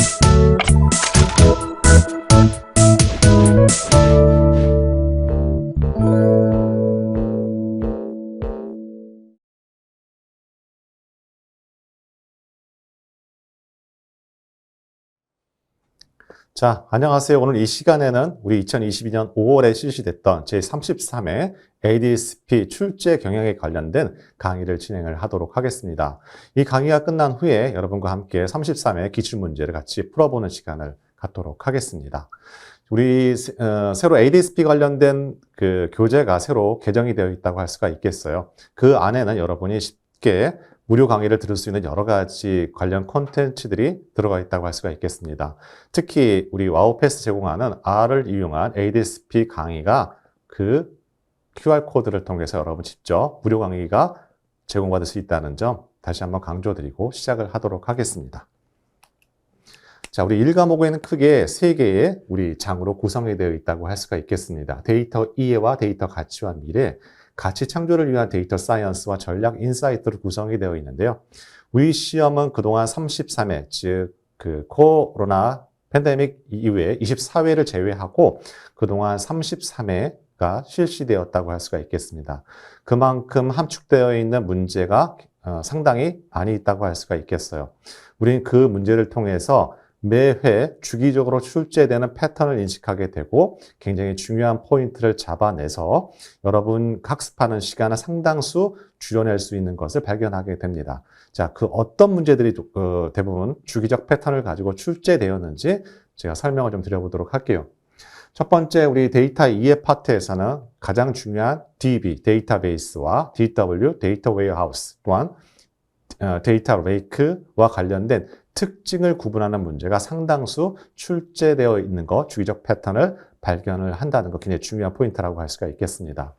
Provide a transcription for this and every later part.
Thank you. 자, 안녕하세요. 오늘 이 시간에는 우리 2022년 5월에 실시됐던 제33회 ADSP 출제 경영에 관련된 강의를 진행을 하도록 하겠습니다. 이 강의가 끝난 후에 여러분과 함께 33회 기출문제를 같이 풀어보는 시간을 갖도록 하겠습니다. 우리 어, 새로 ADSP 관련된 그 교재가 새로 개정이 되어 있다고 할 수가 있겠어요. 그 안에는 여러분이 쉽게 무료 강의를 들을 수 있는 여러 가지 관련 콘텐츠들이 들어가 있다고 할 수가 있겠습니다. 특히 우리 와우패스 제공하는 R을 이용한 ADSP 강의가 그 QR코드를 통해서 여러분 직접 무료 강의가 제공받을 수 있다는 점 다시 한번 강조드리고 시작을 하도록 하겠습니다. 자, 우리 1과목에는 크게 세 개의 우리 장으로 구성이 되어 있다고 할 수가 있겠습니다. 데이터 이해와 데이터 가치와 미래, 가치 창조를 위한 데이터 사이언스와 전략 인사이트로 구성이 되어 있는데요. 우리 시험은 그동안 33회, 즉, 그 코로나 팬데믹 이후에 24회를 제외하고 그동안 33회 가 실시되었다고 할 수가 있겠습니다. 그만큼 함축되어 있는 문제가 어, 상당히 많이 있다고 할 수가 있겠어요. 우리는 그 문제를 통해서 매회 주기적으로 출제되는 패턴을 인식하게 되고 굉장히 중요한 포인트를 잡아내서 여러분 학습하는 시간을 상당수 줄여낼 수 있는 것을 발견하게 됩니다. 자, 그 어떤 문제들이 어, 대부분 주기적 패턴을 가지고 출제되었는지 제가 설명을 좀 드려보도록 할게요. 첫 번째 우리 데이터 이해 파트에서는 가장 중요한 DB, 데이터베이스와 DW, 데이터 웨어하우스 또한 어, 데이터 레이크와 관련된 특징을 구분하는 문제가 상당수 출제되어 있는 것, 주기적 패턴을 발견을 한다는 것 굉장히 중요한 포인트라고 할 수가 있겠습니다.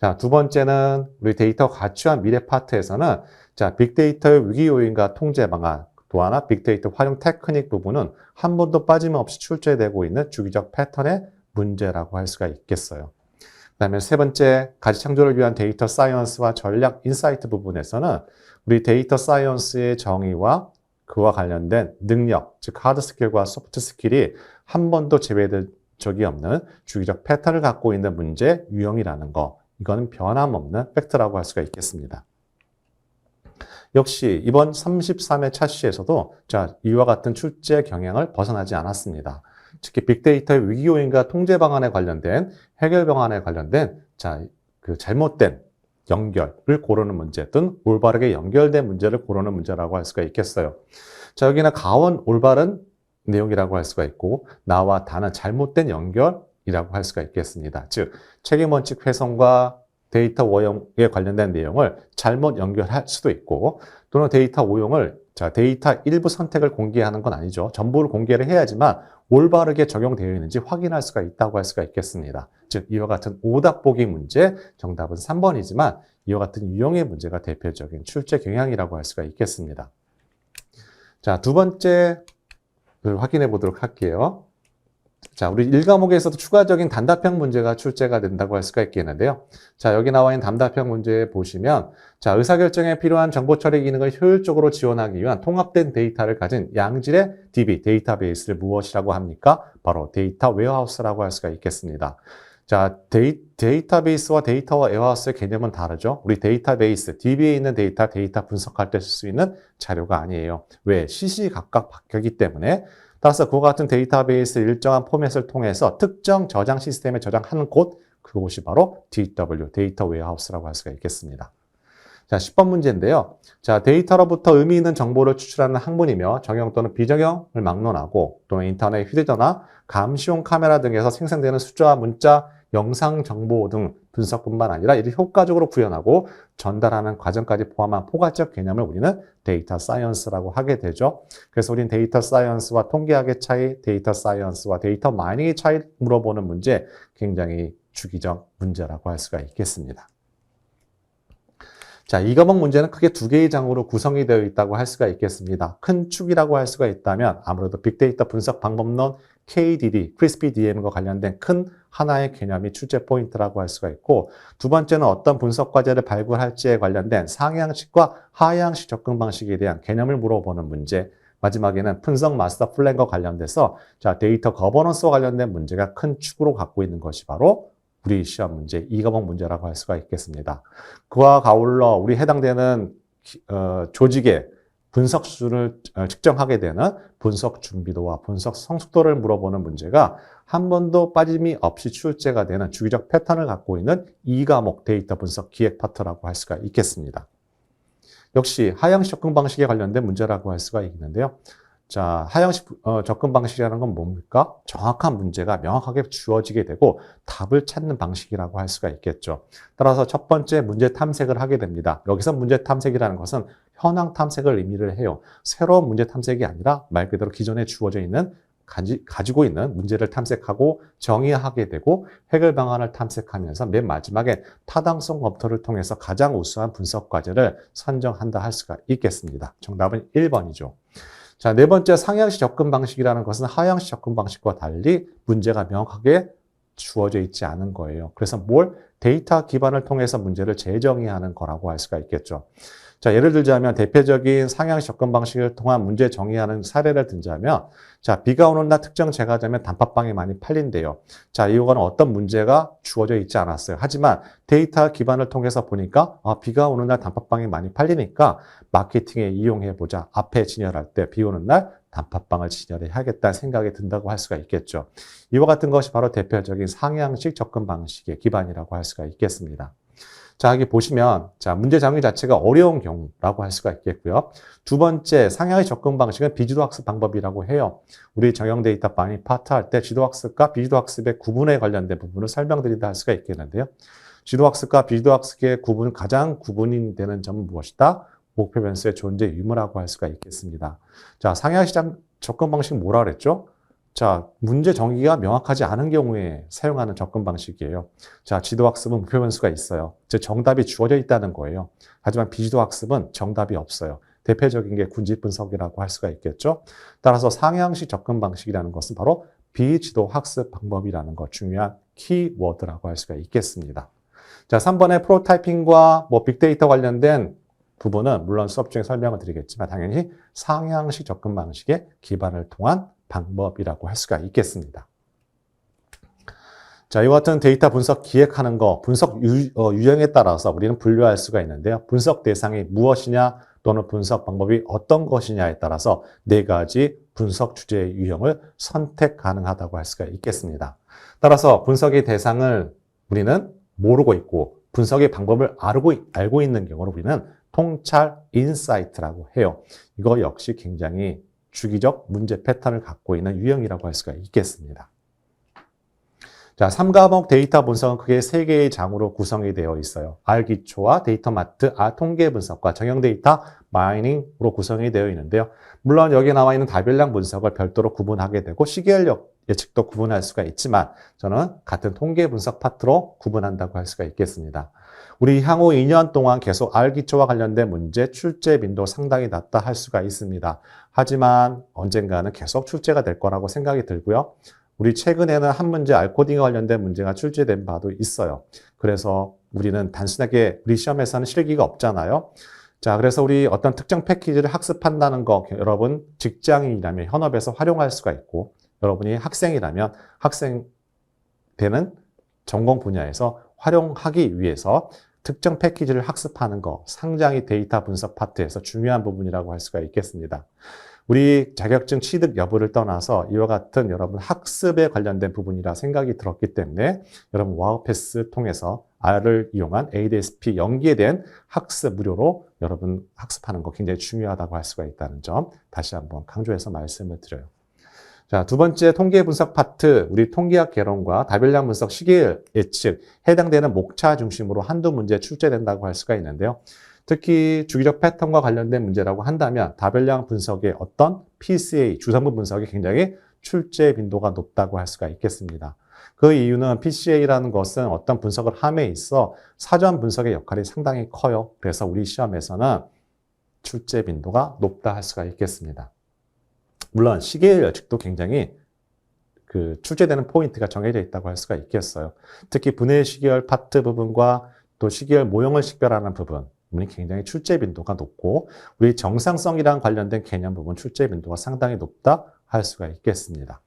자, 두 번째는 우리 데이터 가치와 미래 파트에서는 자, 빅데이터의 위기 요인과 통제 방안, 또 하나 빅데이터 활용 테크닉 부분은 한 번도 빠짐없이 출제되고 있는 주기적 패턴의 문제라고 할 수가 있겠어요. 그 다음에 세 번째, 가치 창조를 위한 데이터 사이언스와 전략 인사이트 부분에서는 우리 데이터 사이언스의 정의와 그와 관련된 능력, 즉 하드 스킬과 소프트 스킬이 한 번도 제외될 적이 없는 주기적 패턴을 갖고 있는 문제 유형이라는 거. 이거는 변함없는 팩트라고 할 수가 있겠습니다. 역시 이번 33회 차시에서도 자, 이와 같은 출제 경향을 벗어나지 않았습니다. 특히 빅데이터의 위기 요인과 통제 방안에 관련된 해결 방안에 관련된 자, 그 잘못된 연결을 고르는 문제 또는 올바르게 연결된 문제를 고르는 문제라고 할 수가 있겠어요. 자, 여기는 가원 올바른 내용이라고 할 수가 있고 나와 다는 잘못된 연결이라고 할 수가 있겠습니다. 즉, 책임 원칙 훼손과 데이터 오용에 관련된 내용을 잘못 연결할 수도 있고 또는 데이터 오용을 자, 데이터 일부 선택을 공개하는 건 아니죠. 전부를 공개를 해야지만 올바르게 적용되어 있는지 확인할 수가 있다고 할 수가 있겠습니다. 즉, 이와 같은 오답 보기 문제, 정답은 3번이지만 이와 같은 유형의 문제가 대표적인 출제 경향이라고 할 수가 있겠습니다. 자, 두 번째 확인해 보도록 할게요. 자, 우리 1과목에서도 추가적인 단답형 문제가 출제가 된다고 할 수가 있겠는데요. 자, 여기 나와 있는 단답형 문제 보시면, 자, 의사결정에 필요한 정보 처리 기능을 효율적으로 지원하기 위한 통합된 데이터를 가진 양질의 DB, 데이터베이스를 무엇이라고 합니까? 바로 데이터 웨어하우스라고 할 수가 있겠습니다. 자, 데이, 데이터베이스와 데이터 웨어하우스의 개념은 다르죠. 우리 데이터베이스, DB에 있는 데이터, 데이터 분석할 때 쓸 수 있는 자료가 아니에요. 왜? 시시각각 바뀌기 때문에 따라서 그와 같은 데이터베이스 일정한 포맷을 통해서 특정 저장 시스템에 저장하는 곳, 그곳이 바로 DW, 데이터 웨어하우스라고 할 수가 있겠습니다. 자, 10번 문제인데요. 자, 데이터로부터 의미 있는 정보를 추출하는 학문이며 정형 또는 비정형을 막론하고 또는 인터넷, 휴대전화, 감시용 카메라 등에서 생성되는 숫자와 문자, 영상 정보 등 분석뿐만 아니라 이를 효과적으로 구현하고 전달하는 과정까지 포함한 포괄적 개념을 우리는 데이터 사이언스라고 하게 되죠. 그래서 우리는 데이터 사이언스와 통계학의 차이, 데이터 사이언스와 데이터 마이닝의 차이 물어보는 문제 굉장히 주기적 문제라고 할 수가 있겠습니다. 자, 이 과목 문제는 크게 두 개의 장으로 구성이 되어 있다고 할 수가 있겠습니다. 큰 축이라고 할 수가 있다면 아무래도 빅데이터 분석 방법론 KDD, 크리스피 DM과 관련된 큰 하나의 개념이 출제 포인트라고 할 수가 있고 두 번째는 어떤 분석 과제를 발굴할지에 관련된 상향식과 하향식 접근 방식에 대한 개념을 물어보는 문제 마지막에는 분석 마스터 플랜과 관련돼서 자, 데이터 거버넌스와 관련된 문제가 큰 축으로 갖고 있는 것이 바로 우리 시험 문제, 이 과목 문제라고 할 수가 있겠습니다. 그와 가울러 우리 해당되는 기- 어, 조직의 분석 수준을 어, 측정하게 되는 분석 준비도와 분석 성숙도를 물어보는 문제가 한 번도 빠짐이 없이 출제가 되는 주기적 패턴을 갖고 있는 이 과목 데이터 분석 기획 파트라고 할 수가 있겠습니다. 역시 하향식 접근 방식에 관련된 문제라고 할 수가 있는데요. 자, 하향식 어, 접근 방식이라는 건 뭡니까? 정확한 문제가 명확하게 주어지게 되고 답을 찾는 방식이라고 할 수가 있겠죠. 따라서 첫 번째 문제 탐색을 하게 됩니다. 여기서 문제 탐색이라는 것은 현황 탐색을 의미를 해요. 새로운 문제 탐색이 아니라 말 그대로 기존에 주어져 있는 가지, 가지고 있는 문제를 탐색하고 정의하게 되고 해결 방안을 탐색하면서 맨 마지막에 타당성 검토를 통해서 가장 우수한 분석 과제를 선정한다 할 수가 있겠습니다. 정답은 1번이죠. 자, 네 번째 상향식 접근 방식이라는 것은 하향식 접근 방식과 달리 문제가 명확하게 주어져 있지 않은 거예요. 그래서 뭘 데이터 기반을 통해서 문제를 재정의하는 거라고 할 수가 있겠죠. 자, 예를 들자면 대표적인 상향식 접근 방식을 통한 문제 정의하는 사례를 든자면 자, 비가 오는 날 특정 제과점에 단팥빵이 많이 팔린대요. 자, 이거는 어떤 문제가 주어져 있지 않았어요. 하지만 데이터 기반을 통해서 보니까 아, 비가 오는 날 단팥빵이 많이 팔리니까 마케팅에 이용해 보자. 앞에 진열할 때 비 오는 날 단팥빵을 진열해야겠다는 생각이 든다고 할 수가 있겠죠. 이와 같은 것이 바로 대표적인 상향식 접근 방식의 기반이라고 할 수가 있겠습니다. 자, 여기 보시면, 자, 문제 정의 자체가 어려운 경우라고 할 수가 있겠고요. 두 번째, 상향의 접근 방식은 비지도 학습 방법이라고 해요. 우리 정형 데이터 많이 파트 할 때 지도 학습과 비지도 학습의 구분에 관련된 부분을 설명드린다 할 수가 있겠는데요. 지도 학습과 비지도 학습의 구분, 가장 구분이 되는 점은 무엇이다? 목표 변수의 존재 유무라고 할 수가 있겠습니다. 자, 상향 시장 접근 방식 뭐라 그랬죠? 자, 문제 정의가 명확하지 않은 경우에 사용하는 접근 방식이에요. 자, 지도 학습은 목표 변수가 있어요. 즉 정답이 주어져 있다는 거예요. 하지만 비지도 학습은 정답이 없어요. 대표적인 게 군집 분석이라고 할 수가 있겠죠. 따라서 상향식 접근 방식이라는 것은 바로 비지도 학습 방법이라는 것 중요한 키워드라고 할 수가 있겠습니다. 자, 3번의 프로타이핑과 뭐 빅데이터 관련된 부분은 물론 수업 중에 설명을 드리겠지만 당연히 상향식 접근 방식의 기반을 통한 방법이라고 할 수가 있겠습니다. 자, 이와 같은 데이터 분석 기획하는 거, 분석 유, 어, 유형에 따라서 우리는 분류할 수가 있는데요. 분석 대상이 무엇이냐 또는 분석 방법이 어떤 것이냐에 따라서 네 가지 분석 주제의 유형을 선택 가능하다고 할 수가 있겠습니다. 따라서 분석의 대상을 우리는 모르고 있고 분석의 방법을 알고, 알고 있는 경우로 우리는 통찰 인사이트라고 해요. 이거 역시 굉장히 주기적 문제 패턴을 갖고 있는 유형이라고 할 수가 있겠습니다. 자, 3과목 데이터 분석은 크게 세 개의 장으로 구성이 되어 있어요. R 기초와 데이터 마트, R 통계 분석과 정형 데이터 마이닝으로 구성이 되어 있는데요. 물론 여기 나와 있는 다별량 분석을 별도로 구분하게 되고 시계열력 예측도 구분할 수가 있지만 저는 같은 통계 분석 파트로 구분한다고 할 수가 있겠습니다. 우리 향후 2년 동안 계속 R 기초와 관련된 문제 출제 빈도 상당히 낮다 할 수가 있습니다. 하지만 언젠가는 계속 출제가 될 거라고 생각이 들고요. 우리 최근에는 한 문제 알코딩과 관련된 문제가 출제된 바도 있어요. 그래서 우리는 단순하게 우리 시험에서는 실기가 없잖아요. 자, 그래서 우리 어떤 특정 패키지를 학습한다는 거 여러분 직장인이라면 현업에서 활용할 수가 있고 여러분이 학생이라면 학생 되는 전공 분야에서 활용하기 위해서 특정 패키지를 학습하는 거 상당히 데이터 분석 파트에서 중요한 부분이라고 할 수가 있겠습니다. 우리 자격증 취득 여부를 떠나서 이와 같은 여러분 학습에 관련된 부분이라 생각이 들었기 때문에 여러분 와우 패스 통해서 R을 이용한 ADSP 연기에 대한 학습 무료로 여러분 학습하는 거 굉장히 중요하다고 할 수가 있다는 점 다시 한번 강조해서 말씀을 드려요. 자, 두 번째 통계 분석 파트, 우리 통계학 개론과 다별량 분석 시계 예측, 해당되는 목차 중심으로 한두 문제 출제된다고 할 수가 있는데요. 특히 주기적 패턴과 관련된 문제라고 한다면 다별량 분석의 어떤 PCA, 주성분 분석이 굉장히 출제 빈도가 높다고 할 수가 있겠습니다. 그 이유는 PCA라는 것은 어떤 분석을 함에 있어 사전 분석의 역할이 상당히 커요. 그래서 우리 시험에서는 출제 빈도가 높다 할 수가 있겠습니다. 물론 시계열 예측도 굉장히 그 출제되는 포인트가 정해져 있다고 할 수가 있겠어요. 특히 분해 시계열 파트 부분과 또 시계열 모형을 식별하는 부분, 부분이 굉장히 출제 빈도가 높고 우리 정상성이랑 관련된 개념 부분 출제 빈도가 상당히 높다 할 수가 있겠습니다.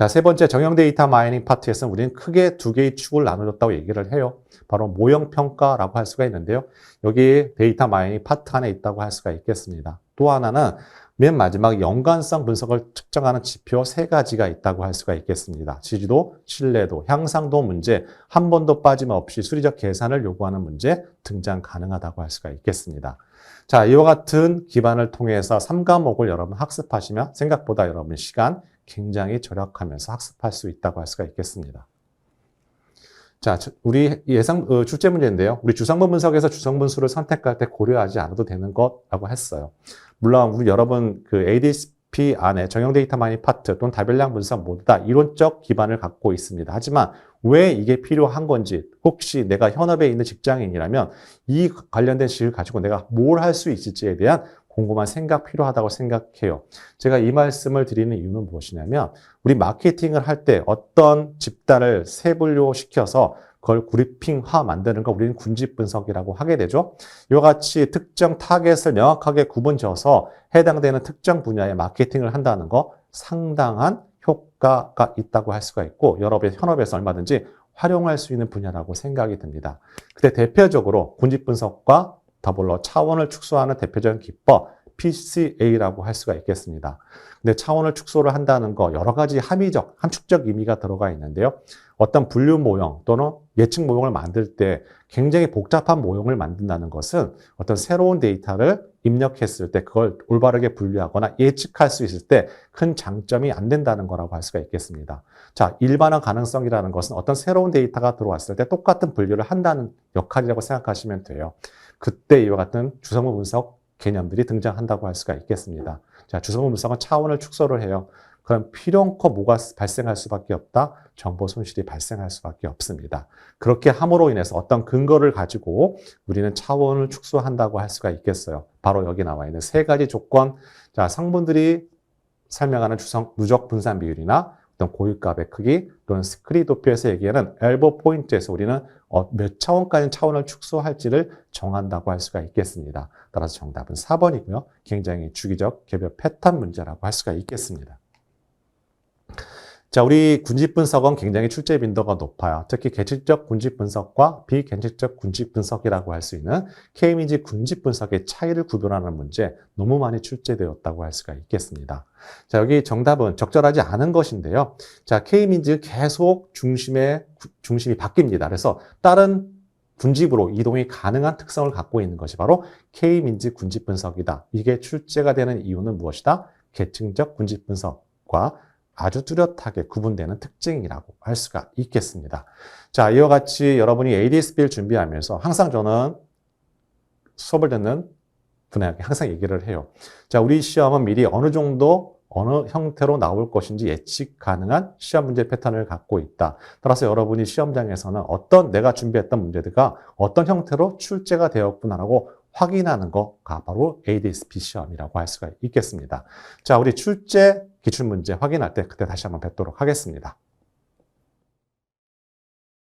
자, 세 번째 정형 데이터 마이닝 파트에서는 우리는 크게 두 개의 축을 나눠줬다고 얘기를 해요. 바로 모형 평가라고 할 수가 있는데요. 여기 데이터 마이닝 파트 안에 있다고 할 수가 있겠습니다. 또 하나는 맨 마지막 연관성 분석을 측정하는 지표 세 가지가 있다고 할 수가 있겠습니다. 지지도, 신뢰도, 향상도 문제, 한 번도 빠짐없이 수리적 계산을 요구하는 문제 등장 가능하다고 할 수가 있겠습니다. 자, 이와 같은 기반을 통해서 3과목을 여러분 학습하시면 생각보다 여러분 시간 굉장히 절약하면서 학습할 수 있다고 할 수가 있겠습니다. 자, 우리 예상 어, 출제 문제인데요. 우리 주성분 분석에서 주성분 수를 선택할 때 고려하지 않아도 되는 것라고 했어요. 물론 우리 여러분 그 ADSP 안에 정형 데이터 마이닝 파트 또는 다별량 분석 모두 다 이론적 기반을 갖고 있습니다. 하지만 왜 이게 필요한 건지 혹시 내가 현업에 있는 직장인이라면 이 관련된 지식을 가지고 내가 뭘 할 수 있을지에 대한 궁금한 생각 필요하다고 생각해요. 제가 이 말씀을 드리는 이유는 무엇이냐면 우리 마케팅을 할 때 어떤 집단을 세분류시켜서 그걸 그리핑화 만드는 거 우리는 군집 분석이라고 하게 되죠. 이와 같이 특정 타겟을 명확하게 구분 지어서 해당되는 특정 분야의 마케팅을 한다는 거 상당한 효과가 있다고 할 수가 있고 여러분의 현업에서 얼마든지 활용할 수 있는 분야라고 생각이 듭니다. 근데 대표적으로 군집 분석과 더불어 차원을 축소하는 대표적인 기법 PCA라고 할 수가 있겠습니다. 근데 차원을 축소를 한다는 거 여러 가지 함의적, 함축적 의미가 들어가 있는데요. 어떤 분류 모형 또는 예측 모형을 만들 때 굉장히 복잡한 모형을 만든다는 것은 어떤 새로운 데이터를 입력했을 때 그걸 올바르게 분류하거나 예측할 수 있을 때 큰 장점이 안 된다는 거라고 할 수가 있겠습니다. 자, 일반화 가능성이라는 것은 어떤 새로운 데이터가 들어왔을 때 똑같은 분류를 한다는 역할이라고 생각하시면 돼요. 그때 이와 같은 주성분 분석 개념들이 등장한다고 할 수가 있겠습니다. 자, 주성분 분석은 차원을 축소를 해요. 그럼 없고 뭐가 발생할 수밖에 없다? 정보 손실이 발생할 수밖에 없습니다. 그렇게 함으로 인해서 어떤 근거를 가지고 우리는 차원을 축소한다고 할 수가 있겠어요. 바로 여기 나와 있는 세 가지 조건. 자, 상분들이 설명하는 주성 누적 분산 비율이나 어떤 고유값의 크기 또는 스크린 도표에서 얘기하는 엘보 포인트에서 우리는 어, 몇 차원까지 차원을 축소할지를 정한다고 할 수가 있겠습니다. 따라서 정답은 4번이고요. 굉장히 주기적 개별 패턴 문제라고 할 수가 있겠습니다. 자, 우리 군집 분석은 굉장히 출제 빈도가 높아요. 특히 계측적 군집 분석과 비계측적 군집 분석이라고 할 수 있는 K민지 군집 분석의 차이를 구별하는 문제 너무 많이 출제되었다고 할 수가 있겠습니다. 자, 여기 정답은 적절하지 않은 것인데요. 자, K민지 계속 중심의 중심이 바뀝니다. 그래서 다른 군집으로 이동이 가능한 특성을 갖고 있는 것이 바로 K민지 군집 분석이다. 이게 출제가 되는 이유는 무엇이다? 계층적 군집 분석과 아주 뚜렷하게 구분되는 특징이라고 할 수가 있겠습니다. 자, 이와 같이 여러분이 ADSB를 준비하면서 항상 저는 수업을 듣는 분에게 항상 얘기를 해요. 자, 우리 시험은 미리 어느 정도 어느 형태로 나올 것인지 예측 가능한 시험 문제 패턴을 갖고 있다. 따라서 여러분이 시험장에서는 어떤 내가 준비했던 문제들과 어떤 형태로 출제가 되었구나라고 확인하는 거가 바로 ADSP 시험이라고 할 수가 있겠습니다. 자, 우리 출제 기출문제 확인할 때 그때 다시 한번 뵙도록 하겠습니다.